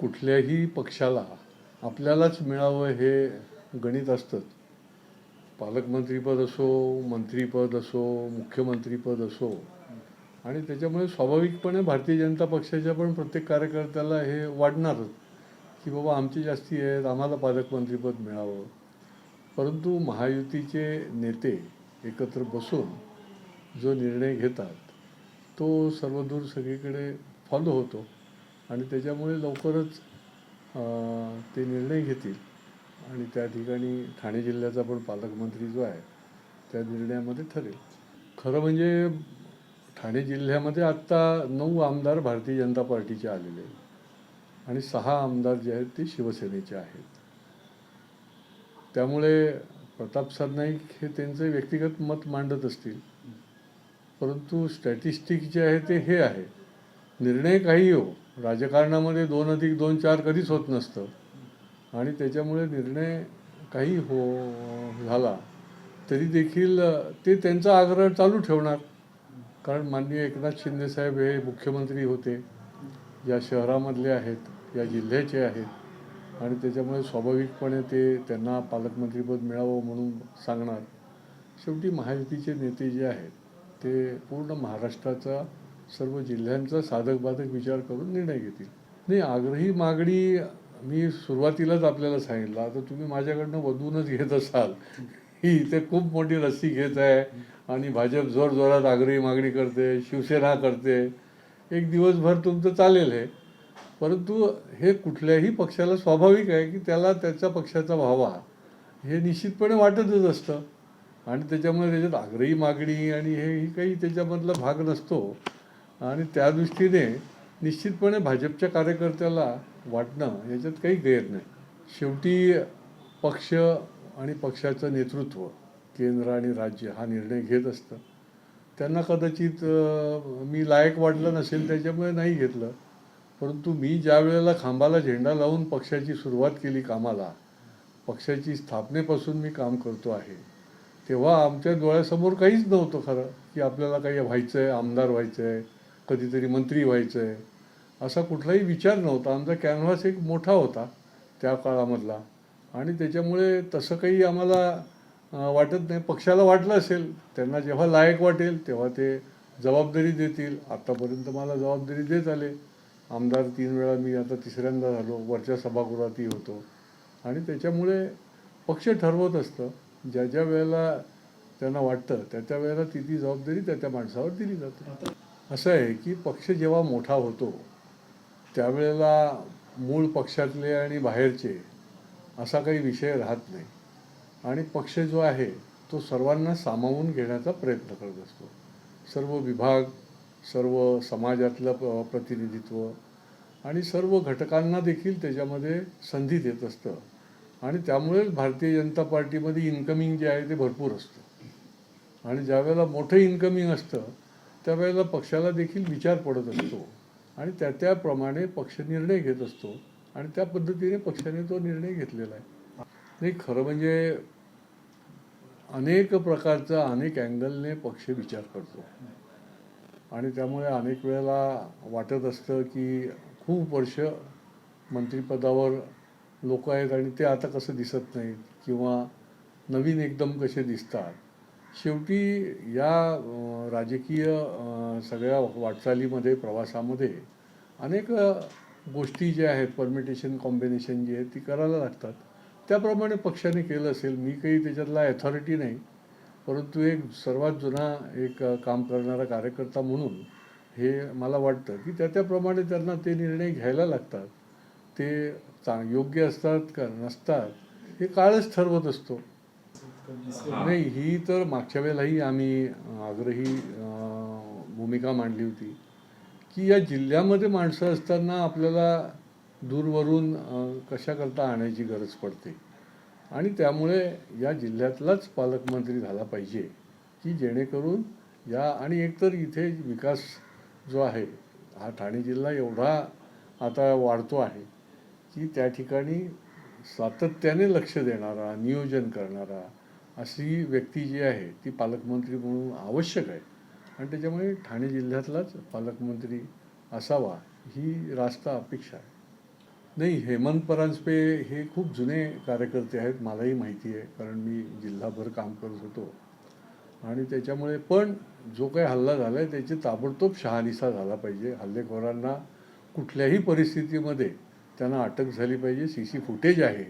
कुठल्याही पक्षाला आपल्यालाच मिळावं हे गणित असतंच. पालकमंत्रीपद असो मंत्रीपद असो मुख्यमंत्रीपद असो आणि त्याच्यामुळे स्वाभाविकपणे भारतीय जनता पक्षाच्या पण प्रत्येक कार्यकर्त्याला हे वाढणारच की बाबा आमची जास्ती आहेत आम्हाला पालकमंत्रीपद मिळावं. परंतु महायुतीचे नेते एकत्र बसून जो निर्णय घेतात तो सर्वदूर सगळीकडे फॉलो होतो. आणि त्याच्यामुळे लवकरच ते निर्णय घेतील. आणि त्या ठिकाणी ठाणे जिल्ह्याचा पण पालकमंत्री जो आहे त्या निर्णयामध्ये ठरेल. खरं म्हणजे ठाणे जिल्ह्यामध्ये आत्ता नऊ आमदार भारतीय जनता पार्टीचे आलेले आहेत. आणि सहा आमदार जे आहेत ते शिवसेनेचे आहेत. त्यामुळे प्रताप सरनाईक हे त्यांचं व्यक्तिगत मत मांडत असतील. परंतु स्टॅटिस्टिक जे आहे ते हे आहे. निर्णय काही हो. राजकारणामध्ये दोन अधिक दोन चार कधीच होत नसतं. आणि त्याच्यामुळे निर्णय काही हो झाला. तरी देखील ते त्यांचा आग्रह चालू ठेवणार. कारण माननीय एकनाथ शिंदेसाहेब हे मुख्यमंत्री होते. या शहरामधले आहेत या जिल्ह्याचे आहेत. आणि त्याच्यामुळे स्वाभाविकपणे ते त्यांना पालकमंत्रीपद मिळावं म्हणून सांगणार. शेवटी महायुतीचे नेते जे आहेत ते पूर्ण महाराष्ट्राचा सर्व जिल्ह्यांचा साधक बाधक विचार करून निर्णय घेतील. नाही आग्रही मागणी मी सुरुवातीलाच आपल्याला सांगितलं. आता तुम्ही माझ्याकडनं वधूनच घेत असाल. ही इथे खूप मोठी रस्सी घेत आहे आणि भाजप जोरजोरात आग्रही मागणी करते शिवसेना करते. एक दिवसभर तुमचं चालेल हे. परंतु हे कुठल्याही पक्षाला स्वाभाविक आहे की त्याला त्याच्या पक्षाचा व्हावा हे निश्चितपणे वाटतच असतं. आणि त्याच्यामुळे त्याच्यात आग्रही मागणी आणि हे ही काही त्याच्यामधला भाग नसतो. आणि त्या दृष्टीने निश्चितपणे भाजपच्या कार्यकर्त्याला वाटणं याच्यात काही गैर नाही. शेवटी पक्ष आणि पक्षाचं नेतृत्व केंद्र आणि राज्य हा निर्णय घेत असतं. त्यांना कदाचित मी लायक वाटलं नसेल त्याच्यामुळे नाही घेतलं. परंतु मी ज्या वेळेला खांबाला झेंडा लावून पक्षाची सुरुवात केली कामाला पक्षाची स्थापनेपासून मी काम करतो आहे. तेव्हा आमच्या डोळ्यासमोर काहीच नव्हतं खरं की आपल्याला काही व्हायचं आहे आमदार व्हायचं आहे कधीतरी मंत्री व्हायचं आहे असा कुठलाही विचार नव्हता. आमचा कॅनव्हास एक मोठा होता त्या काळामधला. आणि त्याच्यामुळे तसं काही आम्हाला वाटत नाही. पक्षाला वाटलं असेल त्यांना जेव्हा लायक वाटेल तेव्हा ते जबाबदारी देतील. आत्तापर्यंत मला जबाबदारी देत आले. आमदार तीन वेळा मी आता तिसऱ्यांदा झालो वरच्या सभागृहातही होतो. आणि त्याच्यामुळे पक्ष ठरवत असतं. ज्या ज्या वेळेला त्यांना वाटतं त्या त्या वेळेला ती ती जबाबदारी त्या त्या माणसावर दिली जाते. असं आहे की पक्ष जेव्हा मोठा होतो त्यावेळेला मूळ पक्षातले आणि बाहेरचे असा काही विषय राहत नाही. आणि पक्ष जो आहे तो सर्वांना सामावून घेण्याचा प्रयत्न करत असतो. सर्व विभाग सर्व समाजातलं प- प्रतिनिधित्व आणि सर्व घटकांना देखील त्याच्यामध्ये संधी देत असतं. आणि त्यामुळेच भारतीय जनता पार्टीमध्ये इन्कमिंग जे आहे ते भरपूर असतं. आणि ज्यावेळेला मोठं इन्कमिंग असतं त्यावेळेला पक्षाला देखील विचार पडत असतो. आणि त्या त्याप्रमाणे पक्ष निर्णय घेत असतो. आणि त्या पद्धतीने पक्षाने तो निर्णय घेतलेला आहे. नाही खरं म्हणजे अनेक प्रकारचा अनेक अँगलने पक्ष विचार करतो. आणि त्यामुळे अनेक वेळेला वाटत असतं की खूप वर्ष मंत्रिपदावर लोक आहेत आणि ते आता कसं दिसत नाहीत किंवा नवीन एकदम कसे दिसतात. शेवटी या राजकीय सगळ्या वाटचालीमध्ये प्रवासामध्ये अनेक गोष्टी ज्या आहेत परमिटेशन कॉम्बिनेशन जी आहेत ती करायला लागतात. त्याप्रमाणे पक्षाने केलं असेल मी काही त्याच्यातला अथॉरिटी नाही परंतु एक सर्वात जुना एक काम करणारा कार्यकर्ता म्हणून हे मला वाटतं की त्या त्याप्रमाणे त्यांना ते निर्णय घ्यायला लागतात. ते चांग योग्य असतात का नसतात हे काळच ठरवत असतो. नाही ही तर मागच्या वेळेलाही आम्ही आग्रही भूमिका मांडली होती की या जिल्ह्यामध्ये माणसं असताना आपल्याला दूरवरून कशाकरता आणायची गरज पडते? आणि त्यामुळे या जिल्ह्यातलाच पालकमंत्री झाला पाहिजे की जेणेकरून या आणि एकतर इथे विकास जो आहे हा ठाणे जिल्हा एवढा आता वाढतो आहे की त्या ठिकाणी सातत्याने लक्ष देणारा नियोजन करणारा अशी व्यक्ती जी आहे ती पालकमंत्री म्हणून आवश्यक आहे. आणि त्याच्यामुळे ठाणे जिल्ह्यातलाच पालकमंत्री असावा ही रास्त अपेक्षा आहे. नाही हेमंत परांजपे हे खूप जुने कार्यकर्ते आहेत मलाही माहिती आहे कारण मी जिल्हाभर काम करत होतो. आणि त्याच्यामुळे पण जो काही हल्ला झाला आहे त्याची ताबडतोब शहानिशा झाला पाहिजे. हल्लेखोरांना कुठल्याही परिस्थितीमध्ये त्यांना अटक झाली पाहिजे. सी सी फुटेज आहे.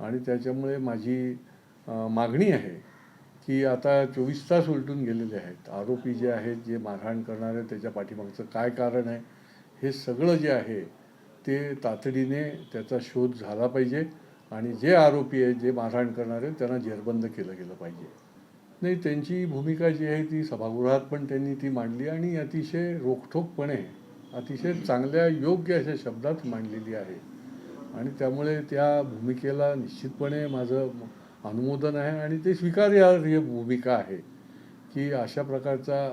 आणि त्याच्यामुळे माझी मागणी आहे की आता चोवीस तास उलटून गेलेले आहेत. आरोपी जे आहेत जे मारहाण करणारे त्याच्या पाठीमागचं काय कारण आहे हे सगळं जे आहे ते तातडीने त्याचा शोध झाला पाहिजे. आणि जे आरोपी आहेत जे मारहाण करणारे त्यांना जेरबंद केलं गेलं पाहिजे. नाही त्यांची भूमिका जी आहे ती सभागृहात पण त्यांनी ती मांडली आणि अतिशय रोखठोकपणे अतिशय चांगल्या योग्य अशा शब्दात मांडलेली आहे. आणि त्यामुळे त्या भूमिकेला निश्चितपणे माझं अनुमोदन आहे आणि ते स्वीकार्य भूमिका आहे की अशा प्रकारचा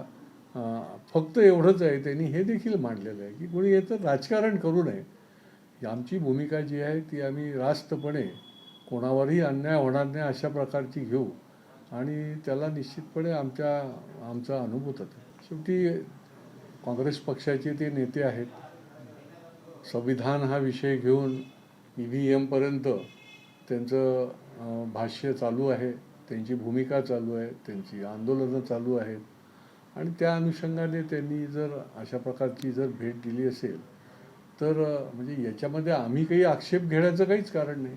फक्त एवढंच आहे त्यांनी हे देखील मांडलेलं आहे की कोणी याचं राजकारण करू नये. आमची भूमिका जी आहे ती आम्ही रास्तपणे कोणावरही अन्याय होणार नाही अशा प्रकारची घेऊ. आणि त्याला निश्चितपणे आमच्या आमचा अनुभूत आहे शेवटी काँग्रेस पक्षाचे ते नेते आहेत. संविधान हा विषय घेऊन ई व्ही एमपर्यंत त्यांचं भाष्य चालू आहे. त्यांची भूमिका चालू आहे. त्यांची आंदोलनं चालू आहेत. आणि त्या अनुषंगाने त्यांनी जर अशा प्रकारची जर भेट दिली असेल तर म्हणजे याच्यामध्ये आम्ही काही आक्षेप घेण्याचं काहीच कारण नाही.